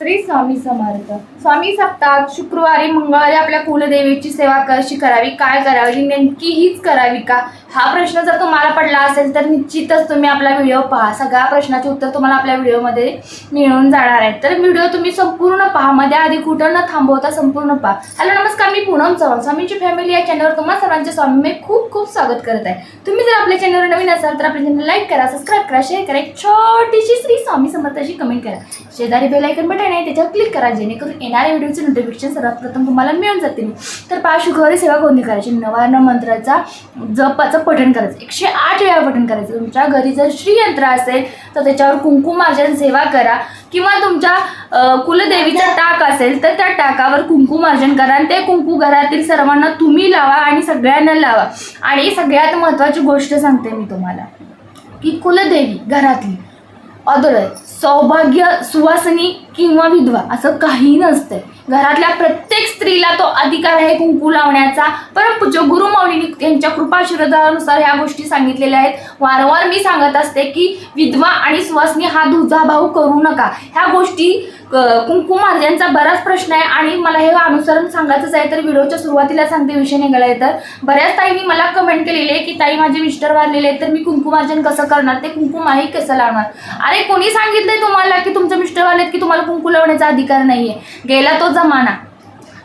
श्री स्वामी समर्थ. स्वामी सप्ताह शुक्रवारी मंगळवारी आपल्या कुलदेवीची सेवा कशी करावी काय करावी नेमकी हीच करावी का? हा प्रश्न जर तुम्हाला पडला असेल तर निश्चितच तुम्ही आपला व्हिडिओ पहा. सगळ्या प्रश्नाचे उत्तर तुम्हाला आपल्या व्हिडिओमध्ये मिळून जाणार आहे तर व्हिडिओ तुम्ही संपूर्ण पहा. मध्ये आधी कुठं न थांबवता संपूर्ण पहा. हॅलो नमस्कार. मी पूनम चव्हाण. स्वामींची फॅमिली या चॅनलवर तुम्हाला सर्वांचे स्वामी मी खूप खूप स्वागत करत आहे. तुम्ही जर आपल्या चॅनलवर नवीन असाल तर आपल्या चॅनल लाईक करा सबस्क्राईब करा शेअर करा. एक छोटीशी श्री स्वामी समर्थाची कमेंट करा. शेजारी बेलायकन बटन आहे त्याच्यावर क्लिक करा जेणेकरून येणाऱ्या व्हिडिओचे नोटिफिकेशन सर्वात प्रथम तुम्हाला मिळून जातील. तर पहा सेवा कोणती करायची? नवान मंत्राचा जपाचं पठण करायचं. एकशे आठ वेळा पठण करायचं. तुमच्या घरी जर श्रीयंत्र असेल तर त्याच्यावर कुंकुमार्जन सेवा करा. किंवा तुमच्या कुलदेवीचा टाक असेल तर त्या टाकावर कुंकुमार्जन करा. आणि ते कुंकू घरातील सर्वांना तुम्ही लावा आणि सगळ्यांना लावा. आणि सगळ्यात महत्त्वाची गोष्ट सांगते मी तुम्हाला की कुलदेवी घरातली अदर सौभाग्य सुवासनी किंवा विधवा असं काही नसतंय. घरातल्या प्रत्येक स्त्रीला तो अधिकार आहे कुंकू लावण्याचा. पण पूज्य गुरुमौलींनी त्यांच्या कृपाशीर्वादानुसार ह्या गोष्टी सांगितलेल्या आहेत वारंवार मी सांगत असते की विधवा आणि सुवासनी हा दुजाभाव करू नका. ह्या गोष्टी कुंकुमार्जनचा बराच प्रश्न आहे आणि मला हे अनुसरण सांगायचंच आहे तर व्हिडिओच्या सुरुवातीला सांगते विषय निघाला आहे तर. बऱ्याच ताईंनी मला कमेंट केलेली आहे की ताई माझे मिस्टर वारलेले आहेत तर मी कुंकुमार्जन कसं करणार? ते कुंकुमाही कसं लावणार? अरे कोणी सांगितलंय तुम्हाला की तुमचं मिस्टर वारलेत की तुम्हाला कुंकू लावण्याचा अधिकार नाहीये? गेला तो जमाना.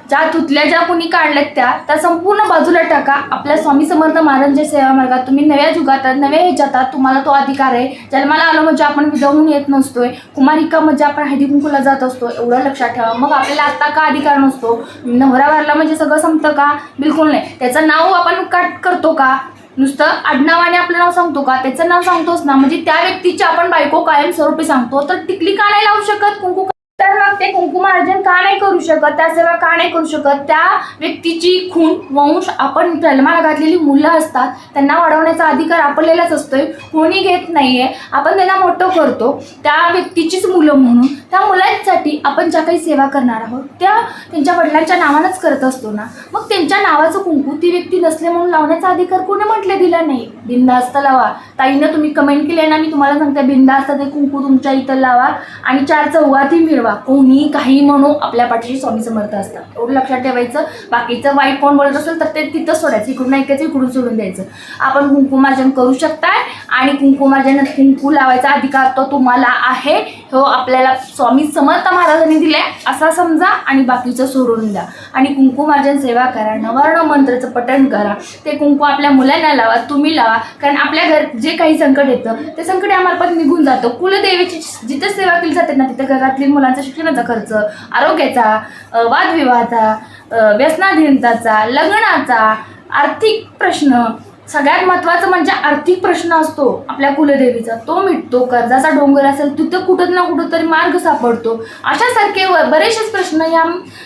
ज्या तुतल्या ज्या कोणी काढल्यात त्या त्या संपूर्ण बाजूला टाका. आपल्या स्वामी समर्थ महाराजांच्या सेवा मार्गात तुम्ही नव्या जुगात नव्या ह्याच्यात तुम्हाला तो अधिकार आहे. जन्माला आलो म्हणजे आपण विधवून येत नसतोय. कुमारिका म्हणजे आपण हळदी कुंकूला जात असतो. एवढं लक्षात ठेवा. मग आपल्याला आत्ता का अधिकार नसतो? नवरा वारला म्हणजे सगळं संपतं का? बिलकुल नाही. त्याचं नाव आपण कट करतो का? नुसतं आडनावाने आपलं नाव सांगतो का? त्याचं नाव सांगतोच ना म्हणजे त्या व्यक्तीची आपण बायको कायम स्वरूपी सांगतो. तर टिकली का नाही लावू शकत? कुंकू मग ते कुंकुमार्जन का नाही करू शकत? त्या सेवा का नाही करू शकत? त्या व्यक्तीची खून वंश आपण जन्माला घातलेली मुलं असतात त्यांना वाढवण्याचा अधिकार आपल्यालाच असतोय. कोणी घेत नाहीये. आपण त्यांना मोठं करतो. त्या व्यक्तीचीच मुलं म्हणून त्या मुलांसाठी आपण ज्या काही सेवा करणार आहोत त्या त्यांच्या वडिलांच्या नावानंच करत असतो ना? मग त्यांच्या नावाचं कुंकू ती व्यक्ती नसले म्हणून लावण्याचा अधिकार कोणी म्हटले दिला नाही? बिंदास्त लावा. ताईनं तुम्ही कमेंट केली ना मी तुम्हाला सांगते बिंदास्त ते कुंकू तुमच्या इथं लावा आणि चार चौघातही मिळवा. कोण काही म्हणू आपल्या पाठीशी स्वामी समर्थ असतात. एवढं लक्षात ठेवायचं. बाकीचं वाईट कोण बोलत असेल तर ते तिथं सोडायचं. इकडून ऐकायचं इकडून सोडून द्यायचं. आपण कुंकुमार्जन करू शकताय आणि कुंकुमार्जन कुंकू लावायचा अधिकार तो तुम्हाला आहे. हो आपल्याला स्वामी समर्थ महाराजांनी दिलाय. असा समजा आणि बाकीचं सोडून द्या. आणि कुंकुमार्जन सेवा करा. नवर्ण मंत्राचं पठण करा. ते कुंकू आपल्या मुलांना लावा तुम्ही लावा. कारण आपल्या घर जे काही संकट येतं ते संकट आम्हाला निघून जातं. कुलदेवीची जिथं सेवा केली जाते ना तिथं घरातील शिक्षण शिक्षणाचा खर्च आरोग्याचा वादविवाहाचा व्यसनाधीनताचा लग्नाचा आर्थिक प्रश्न सगळ्यात महत्त्वाचं म्हणजे आर्थिक प्रश्न असतो आपल्या कुलदेवीचा. तो मिटतो कर्जाचा डोंगर असेल तिथं कुठं ना कुठं तरी मार्ग सापडतो. अशासारखे व- बरेचसेच प्रश्न या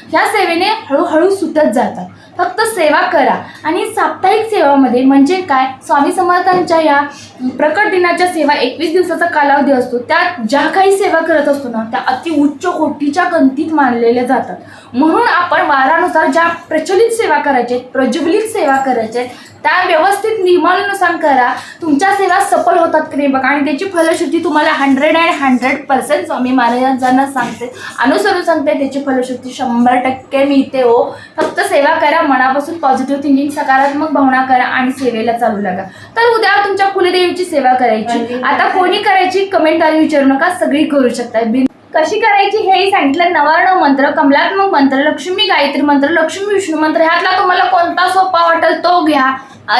ह्या सेवेने हळूहळू सुटत जातात. फक्त सेवा करा. आणि साप्ताहिक सेवामध्ये म्हणजे काय? स्वामी समर्थांच्या या प्रकट दिनाच्या सेवा एकवीस दिवसाचा कालावधी असतो. त्यात ज्या काही सेवा करत असतो ना त्या अति उच्च कोटीच्या गंतीत मानलेल्या जातात. म्हणून आपण वारानुसार ज्या प्रचलित सेवा करायच्या आहेत, प्रज्वलित सेवा करायच्या आहेत, त्या व्यवस्थित नियमानुसार करा. तुमच्या सेवा सफल होतात की नाही बघा. आणि त्याची फलश्रुती तुम्हाला hundred and hundred percent Swami महाराजांना सांगते. अनुसरून सांगते त्याची फलश्रुती शंभर टक्के मिळते हो. फक्त सेवा करा मनापासून पॉझिटिव्ह थिंकिंग सकारात्मक भावना करा आणि सेवेला चालू लागा. तर उद्या तुमच्या कुलदेवीची सेवा करायची. आता कोणी करायची कमेंटद्वारे विचारू नका सगळी करू शकता बिन कशी करायची हेही सांगितलं नवर्ण मंत्र कमलात्मक मंत्र लक्ष्मी गायत्री मंत्र लक्ष्मी विष्णू मंत्र ह्यातला तुम्हाला कोणता सोपा वाटेल तो घ्या.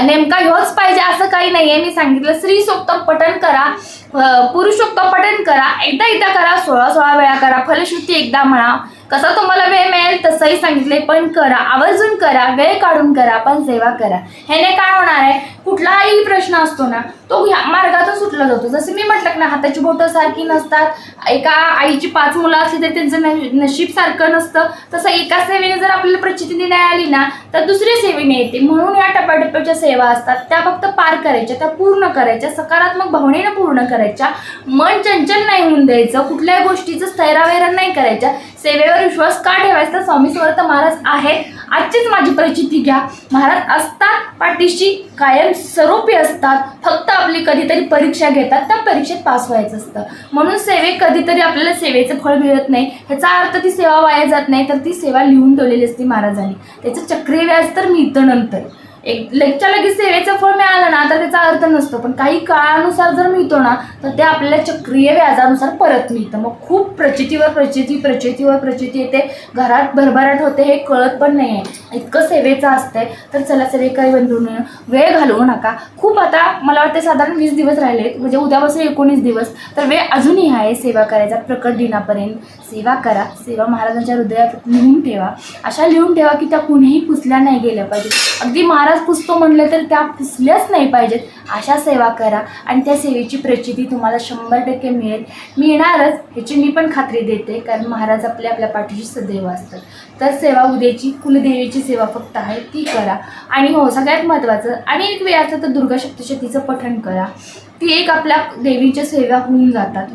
नेमका ह्योच पाहिजे असं काही नाहीये. मी सांगितलं स्त्री सोक्त पठण करा पुरुषोक्त पठण करा एकदा एकदा करा सोळा सोळा वेळा करा फलश्रुती एकदा म्हणा. कसा तुम्हाला वेळ मिळेल तसंही सांगितले पण करा. आवर्जून करा वेळ काढून करा पण सेवा करा. ह्याने काय होणार आहे? कुठलाही प्रश्न असतो ना तो ह्या मार्गातून सुटला जातो. जसं मी म्हटलं ना हाताची बोटं सारखी नसतात. एका आईची पाच मुलं असली तर त्यांचं नशीब सारखं नसतं. तसं एका सेवेने जर आपल्याला प्रचिती नाही आली ना तर दुसऱ्या सेवेने येते म्हणून या टप्प्याटप्प्याच्या सेवा असतात. त्या फक्त पार करायच्या त्या पूर्ण करायच्या सकारात्मक भावनेनं पूर्ण करायच्या. मन चंचल नाही होऊन द्यायचं. कुठल्याही गोष्टीचं स्थैरावैरण नाही करायच्या. सेवेवर विश्वास का ठेवायचा? स्वामी समर्थ महाराज आहेत. आजचीच माझी परिचिती घ्या. महाराज असतात पाठीशी कायम स्वरूपी असतात. फक्त आपली कधीतरी परीक्षा घेतात. त्या परीक्षेत पास व्हायचं असतं. म्हणून सेवे कधीतरी आपल्याला सेवेचं फळ मिळत नाही. ह्याचा अर्थ ती सेवा वाया जात नाही तर ती सेवा लिहून ठेवलेली असते महाराजांनी. त्याचं चक्रीय व्याज तर मिळतं नंतर. एक लगच्या लगेच सेवेचं फळ मिळालं ना तर त्याचा अर्थ नसतो. पण काही काळानुसार जर मिळतो ना तर ते आपल्याला चक्रीय व्याजानुसार परत मिळतं. मग खूप प्रचितीवर प्रचिती प्रचितीवर प्रचिती येते. घरात भरभराट होते हे कळत पण नाही आहे इतकं सेवेचं असतंय. तर चला काही बंधून वेळ घालवू नका. खूप आता मला वाटते साधारण वीस दिवस राहिले म्हणजे उद्यापासून एकोणीस दिवस. तर वेळ अजूनही आहे सेवा करायचा. प्रकट दिनापर्यंत सेवा करा. सेवा महाराजांच्या हृदयात लिहून ठेवा. अशा लिहून ठेवा की त्या कुणीही पुसल्या नाही गेल्या पाहिजे अगदी महाराज पुसतो म्हणलं तर त्या पुसल्याच नाही पाहिजेत. अशा सेवा करा आणि त्या सेवेची प्रचिती तुम्हाला शंभर टक्के मिळेल. मिळणारच ह्याची मी पण खात्री देते कारण महाराज आपल्या आपल्या पाठीशी सदैव असतात. तर सेवा उद्याची कुलदेवीची सेवा फक्त आहे ती करा. आणि हो सगळ्यात महत्त्वाचं आणि एक वेळ असतं तर दुर्गा सप्तशतीचं पठण करा. ती एक आपल्या देवीच्या सेवा होऊन जातात.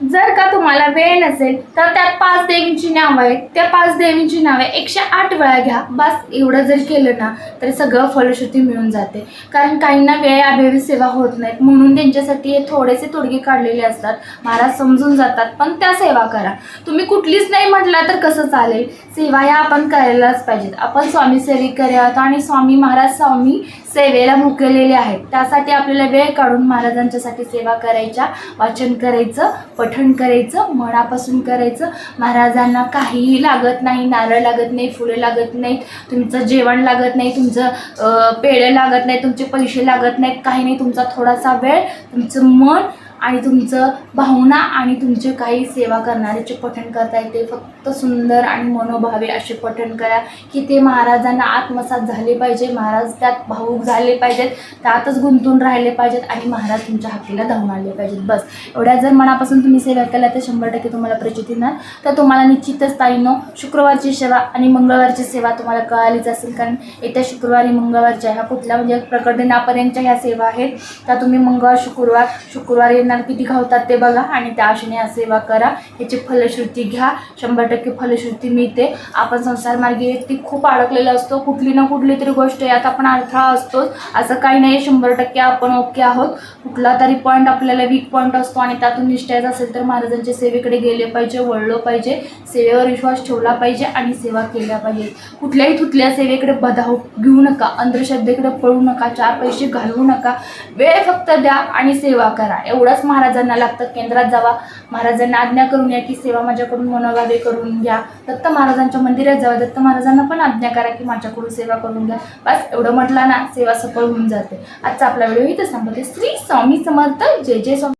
जर का तुम्हाला वेळ नसेल तर त्यात पाच देवींची नावं आहेत. त्या पाच देवींची नावे एकशे आठ वेळा घ्या. बस एवढं जर केलं ना तर सगळं फलश्रुती मिळून जाते. कारण काहींना वेळ अभावी सेवा होत नाहीत. म्हणून त्यांच्यासाठी हे थोडेसे तोडगे काढलेले असतात. महाराज समजून जातात पण त्या सेवा करा. तुम्ही कुठलीच नाही म्हटला तर कसं चालेल? सेवा ह्या आपण करायलाच पाहिजेत. आपण स्वामी सेवेकरी आहोत आणि स्वामी महाराज स्वामी सेवेला भुकेलेले आहेत. त्यासाठी आपल्याला वेळ काढून महाराजांच्यासाठी सेवा करायच्या वाचन करायचं पठण करायचं मनापासून करायचं. महाराजांना काहीही लागत नाही नारळ लागत नाही फुलं लागत नाहीत तुमचं जेवण लागत नाही तुमचं अं, लागत नाही तुमचे पैसे लागत नाहीत काही नाही तुमचा थोडासा वेळ तुमचं मन आणि तुमचं भावना आणि तुमचे काही सेवा करणारे जे पठण करता ते फक्त सुंदर आणि मनोभावे असे पठण करा की ते महाराजांना आत्मसात झाले पाहिजे महाराज त्यात भावूक झाले पाहिजेत त्यातच गुंतून राहिले पाहिजेत आणि महाराज तुमच्या हाकेला धावून आले पाहिजेत. बस. एवढ्या जर मनापासून तुम्ही सेवा केल्या तर शंभर टक्के तुम्हाला प्रचित येणार तर तुम्हाला निश्चितच ताईनो शुक्रवारची सेवा आणि मंगळवारची सेवा तुम्हाला कळालीच असेल कारण येत्या शुक्रवारी मंगळवारच्या ह्या कुठल्या म्हणजे प्रकट दिनापर्यंतच्या ह्या सेवा आहेत. त्या तुम्ही मंगळवार शुक्रवार शुक्रवारी येणार किती घावतात ते बघा आणि त्या आशेने सेवा करा. ह्याची फलश्रुती घ्या. शंभर टक्के फलश्रुती मिळते. आपण संसार मार्गी खूप अडकलेला असतो. कुठली ना कुठली तरी गोष्ट यात आपण अडथळा असतोच. असं काही नाही शंभर टक्के आपण ओके आहोत. कुठला तरी पॉईंट आपल्याला वीक पॉईंट असतो आणि त्यातून निष्ठायचं असेल तर महाराजांच्या सेवेकडे गेले पाहिजे वळलो पाहिजे. सेवेवर विश्वास ठेवला पाहिजे आणि सेवा केल्या पाहिजे. कुठल्याही थुतल्या सेवेकडे बधाव घेऊ नका. अंधश्रद्धेकडे पळू नका. चार पैसे घालवू नका. वेळ फक्त द्या आणि सेवा करा. एवढंच महाराजांना लागतं. केंद्रात जावा. महाराजांना आज्ञा करून या की सेवा माझ्याकडून मनोगावे करून घ्या. दत्त महाराजांच्या मंदिरात जावा. दत्त महाराजांना पण आज्ञा करा की माझ्याकडून सेवा करून घ्या. बस एवढं म्हटलं ना सेवा सफळ होऊन जाते. आजचा आपला व्हिडिओ इथं सांगते श्री स्वामी समर्थ. जय जय स्वामी.